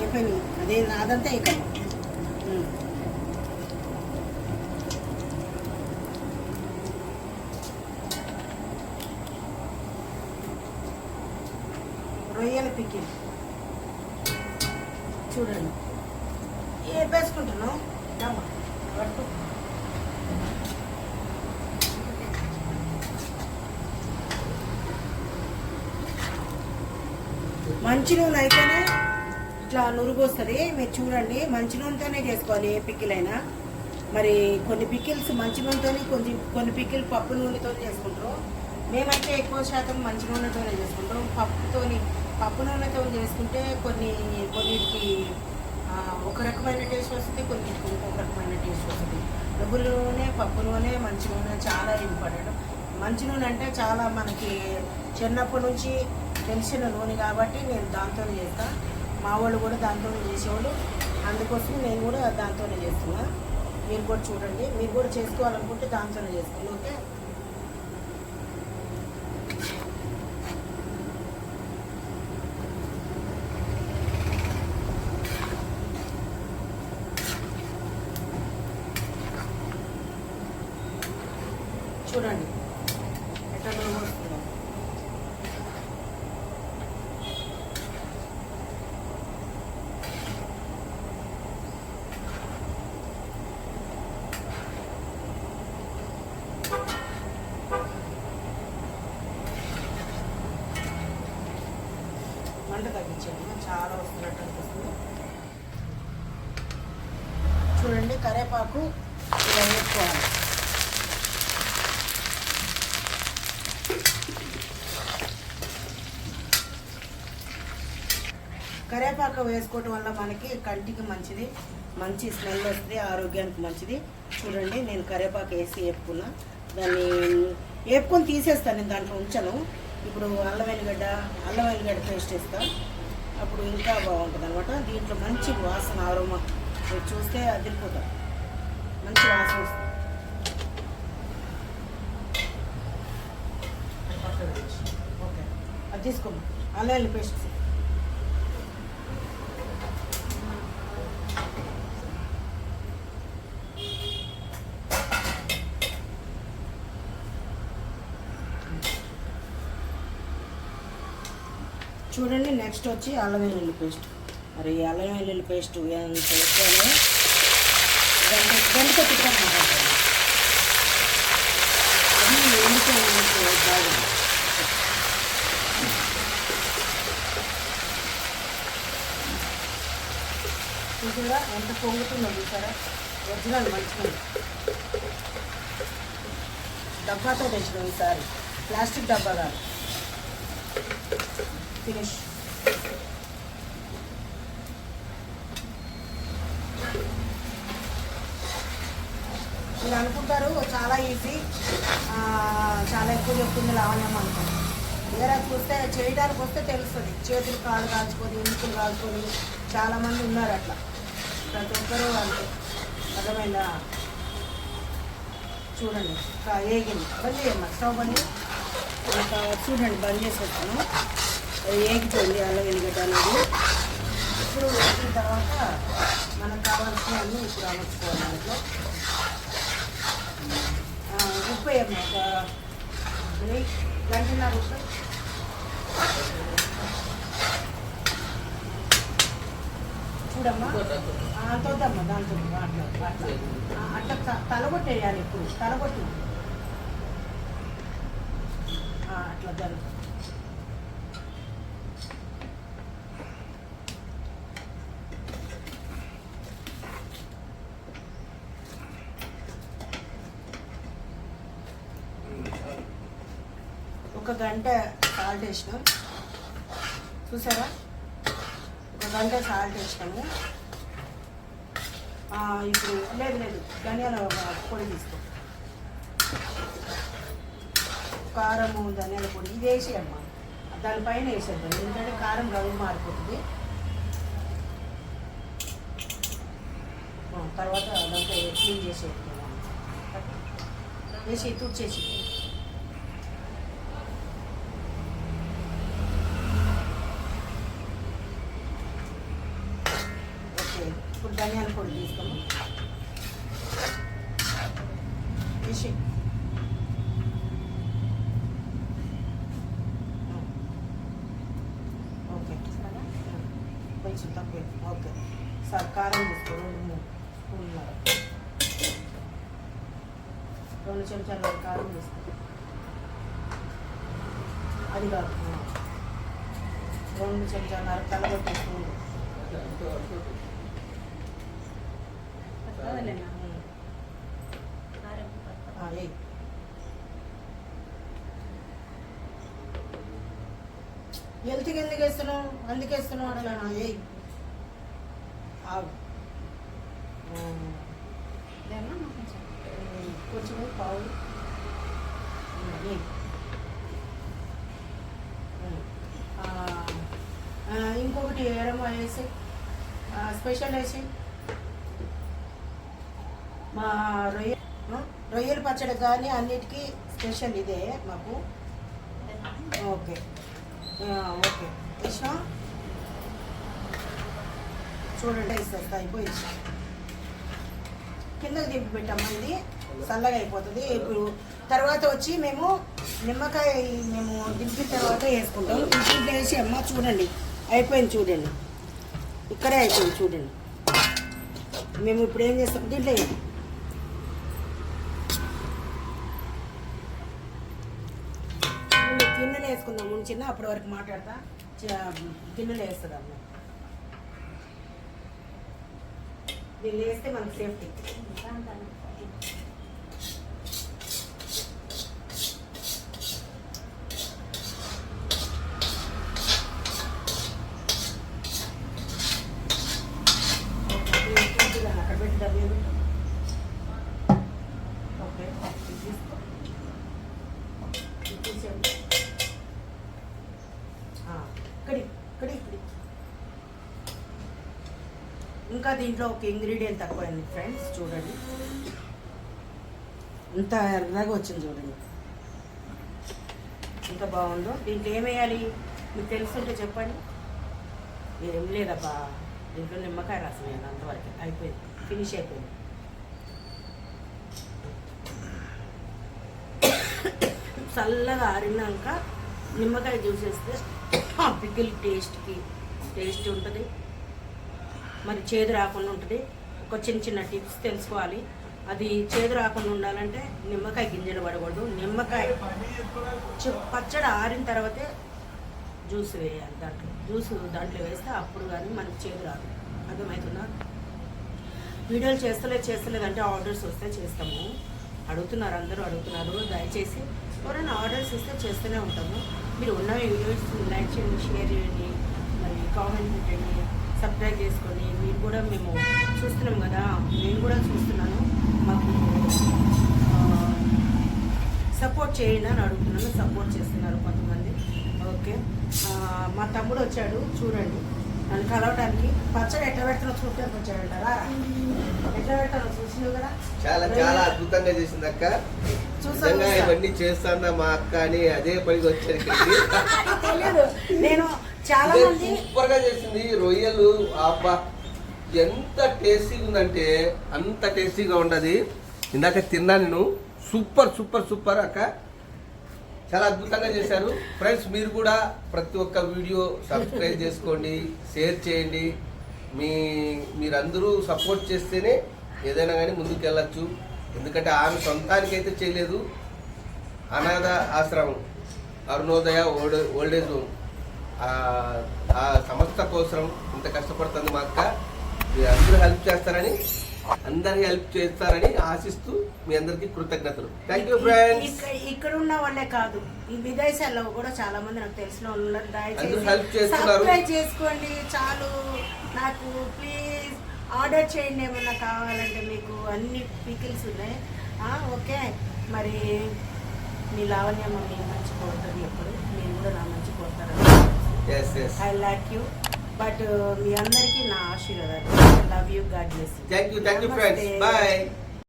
అయిపోయినాయి అదే నాదంతా ఇక. రొయ్యల పికిల్ చూడండి. ఏ వేసుకుంటున్నావు? పట్టు. మంచి నూనె అయితేనే ఇట్లా నురుగు వస్తుంది మీరు చూడండి మంచి నూనెతోనే చేసుకోవాలి ఏ పికిల్ అయినా మరి కొన్ని పికిల్స్ మంచి నూనెతోని కొన్ని కొన్ని పికిల్ పప్పు నూనెతో చేసుకుంటారు. మేమైతే ఎక్కువ శాతం మంచి నూనెతోనే చేసుకుంటాం. పప్పుతోని పప్పు నూనెతో చేసుకుంటే కొన్ని కొన్నిటికి ఒక రకమైన టేస్ట్ వస్తుంది కొన్నిటికి ఇంకొక రకమైన టేస్ట్ వస్తుంది. నువ్వుల నూనె పప్పు నూనె మంచి నూనె చాలా ఇంపార్టెంట్. మంచి నూనె అంటే చాలా మనకి చిన్నప్పటి నుంచి తెలిసిన నూనె కాబట్టి నేను దాంతో చేస్తాను మా వాళ్ళు కూడా దాంతోనే చేసేవాళ్ళు. అందుకోసం నేను కూడా దాంతోనే చేస్తున్నా. మీరు కూడా చూడండి. మీరు కూడా చేసుకోవాలనుకుంటే దాంతోనే చేసుకోండి. ఓకే? చూడండి ఎట్లా నూనె వస్తుందో మంట తగ్గించాము చాలా వస్తున్నట్టు అనిపిస్తుంది చూడండి కరేపాకు ఇలా వేసుకోవాలి. కరేపాకు వేసుకోవటం వల్ల మనకి కంటికి మంచిది మంచి స్మెల్ వస్తుంది ఆరోగ్యానికి మంచిది. చూడండి నేను కరేపాకు వేసి వేపుకున్నా. దాన్ని వేపుకొని తీసేస్తాను నేను దాంట్లో ఉంచను. ఇప్పుడు అల్లం వెల్లిగడ్డ అల్లం వెల్లిగడ్డ పేస్ట్ వేస్తాను అప్పుడు ఇంకా బాగుంటుంది అనమాట దీంట్లో మంచి వాసన ఆరోమా చూస్తే అదిరిపోతాం మంచి వాసన వస్తుంది. ఓకే. అది తీసుకోండి. అల్లం పేస్ట్ చూడండి నెక్స్ట్ వచ్చి అల్లం వెల్లుల్లి పేస్ట్. మరి అల్లం వెల్లుల్లి పేస్ట్ ఎంత వేసుకోవాలి గంట గంట తిట్టాను అది ఎందుకు బాగుంది చూసారా? ఎంత పొంగుతుందో చూసారా? ఒరిజినల్ మంచిగా డబ్బాతో తెచ్చినాం ఈసారి ప్లాస్టిక్ డబ్బా కాదు. ఫినిష్ మీరు అనుకుంటారు చాలా ఈజీ చాలా ఎక్కువ చెప్తుంది లావణ్యం అనుకుంటారు తీరా చూస్తే చేయడానికి వస్తే తెలుస్తుంది. చేతులు కాళ్ళు కాల్చుకొని ఎన్నికలు కాల్చుకొని చాలామంది ఉన్నారు అట్లా. ప్రతి ఒక్కరూ అంతే. అర్థమైందా? చూడండి. ఏగింది. బంద్ చేయమ్మా. స్టవ్ బంద్ ఇంకా చూడండి బంద్ చేసేస్తాను ఏగిపోయింది అల్లం వెల్లిగడ్డ అనేది. ఇప్పుడు వేసిన తర్వాత మనకు కావాల్సినవన్నీ ఇప్పుడు అమర్చుకోవాలి దాంట్లో. వేయమ్మా ఒక గంటన్నర చూడమ్మా ఆ, అంత వద్దమ్మా దాంతో అట్లా అట్లా తలగొట్టేయాలి ఇప్పుడు తలగొట్టు అట్లా జరుగు ఒక గంట సాల్ట్ వేసినాం. చూసారా? ఒక గంట సాల్ట్ వేసినాము. ఇప్పుడు లేదు లేదు. ధనియాల పొడి తీసుకో. కారము ధనియాల పొడి ఇది వేసేయమ్మా. దానిపైన వేసేద్దాం. ఎందుకంటే కారం రంగు మారిపోతుంది. తర్వాత దాంట్లో క్లీన్ చేసి వేసి తుడిచేసి ఇప్పుడు ధనియాల పొడి తీసుకోము తీసి. ఓకే. కొంచెం తక్కువ. ఓకే. సార్ కారం తీసుకో రెండు మూడు. స్పూన్లు రెండు చెంచాల కారం తీసుకో అది కాదు. రెండు చెంచాల కలగొట్టి స్పూన్లు ఆ, ఏయ్. హెల్త్కి ఎందుకు వేస్తున్నావు? అందుకు వేస్తున్నావు అట్లా ఏ ఆగు. కొంచెం పావు. ఇంకొకటి ఎడమ వేసి స్పెషల్ వేసి. మా రొయ్య రొయ్యల పచ్చడి కానీ అన్నిటికీ స్పెషల్ ఇదే మాకు. ఓకే. ఓకే. ఇష్టం చూడండి ఇస్తా అయిపోయింది కిందకి దింపి పెట్టాము ఇది. చల్లగా అయిపోతుంది. ఇప్పుడు తర్వాత వచ్చి మేము నిమ్మకాయ మేము దింపిన తర్వాత వేసుకుంటాం. ఇంట్లో వేసి అమ్మ చూడండి. అయిపోయింది చూడండి. ఇక్కడే అయిపోయింది చూడండి. మేము ఇప్పుడు ఏం చేస్తాం? దీంట్లో వేయండి. ముందు గిన్నెలు వేసుకుందాం ఉంచిన అప్పటి వరకు మాట్లాడతా. గిన్నెలు వేస్తుంది అమ్మ. దీన్ని వేస్తే మనకు సేఫ్టీ అక్కడ పెట్టి డబ్బులు పెట్టు. ఓకే ఇది తీసుకో. ఇది తీసేయండి. ఆ, ఇక్కడి ఇక్కడి ఇక్కడి ఇంకా దీంట్లో ఒక ఇంగ్రీడియంట్ తక్కువైంది ఫ్రెండ్స్ చూడండి. ఇంత ఎర్రగా వచ్చింది చూడండి. ఎంత బాగుందో. దీంట్లో ఏమేయాలి మీకు తెలుసుంటే చెప్పండి. ఏం లేదబ్బా దీంట్లో నిమ్మకాయ రసం వేయాలి అంతవరకు. అయిపోయింది. ఫినిష్ అయిపోయింది. చల్లగా ఆరినాక నిమ్మకాయ జ్యూస్ వేస్తే పికిల్ టేస్ట్కి టేస్ట్ ఉంటుంది. మరి చేదు రాకుండా ఉంటుంది. ఒక చిన్న చిన్న టిప్స్ తెలుసుకోవాలి. అది చేదు రాకుండా ఉండాలంటే నిమ్మకాయ గింజలు పడకూడదు. నిమ్మకాయ పచ్చడి ఆరిన తర్వాతే జ్యూస్ వేయాలి దాంట్లో. జ్యూస్ దాంట్లో వేస్తే అప్పుడు కానీ మనకి చేదు రాదు. అర్థమవుతుందా వీడియోలు చేస్తలేదు చేస్తలేదు అంటే ఆర్డర్స్ వస్తే చేస్తాము. అడుగుతున్నారు అందరూ అడుగుతున్నారు. దయచేసి ఎవరైనా ఆర్డర్స్ ఇస్తే చేస్తూనే ఉంటాము. మీరు ఉన్న వీడియోస్ లైక్ చేయండి షేర్ చేయండి. మరి కామెంట్ పెట్టండి. సబ్స్క్రైబ్ చేసుకోండి మీరు కూడా మేము చూస్తున్నాం కదా నేను కూడా చూస్తున్నాను. మాకు సపోర్ట్ చేయండి అని అడుగుతున్నాను సపోర్ట్ చేస్తున్నారు కొంతమంది. ఓకే. మా తమ్ముడు వచ్చాడు చూడండి. నన్ను కలవడానికి పచ్చడి ఎట్లా పెడతానో చూడటానికి వచ్చాడంటారా? ఎట్లా పెడతానో చూసినావు కదా? చాలా చాలా అద్భుతంగా చేసింది అక్క. చూసా. ఇవన్నీ చేస్తానా మా అక్క అని అదే పనికి ఇక్కడికి తెలియదు. నేను చాలా మంది సూపర్గా చేసింది రొయ్యలు. అబ్బా ఎంత టేస్టీగా ఉందంటే అంత టేస్టీగా ఉండదు ఇందాక తిన్నా నేను. సూపర్ సూపర్ సూపర్ అక్క. చాలా అద్భుతంగా చేశారు. ఫ్రెండ్స్ మీరు కూడా ప్రతి ఒక్క వీడియో సబ్స్క్రైబ్ చేసుకోండి షేర్ చేయండి. మీ మీరందరూ సపోర్ట్ చేస్తేనే ఏదైనా కానీ ముందుకు వెళ్ళచ్చు ఎందుకంటే ఆమె సొంతానికి అయితే చేయలేదు. అనాథ ఆశ్రమం. Arunodaya old old age home. ఆ- సంస్థ కోసం ఇంత కష్టపడుతుంది మా అక్క మీరు అందరూ హెల్ప్ చేస్తారని అందరికి హెల్ప్ చేస్తారని ఆశిస్తూ మీ అందరికీ కృతజ్ఞతలు. థ్యాంక్ యూ ఫ్రెండ్స్ ఇక్కడ ఉన్న వాళ్ళే కాదు ఈ విదేశాల్లో కూడా చాలా మంది నాకు తెలిసిన వాళ్ళు ఉన్నారు. దయచేసి. సబ్స్క్రైబ్ చేసుకోండి చాలు. నాకు ప్లీజ్ ఆర్డర్ చేయండి ఏమన్నా కావాలంటే మీకు అన్ని పికిల్స్ ఉన్నాయి. ఆ, ఓకే. మరి మీ లావణ్యమ్మ మీ మంచి కోరుతుంది ఎప్పుడు. మీరు కూడా నా మంచి కోరుతారు ఐ లైక్ యూ బట్ మీ అందరికీ నా ఆశీర్వాదాలు. Love you God bless thank you thank you friends bye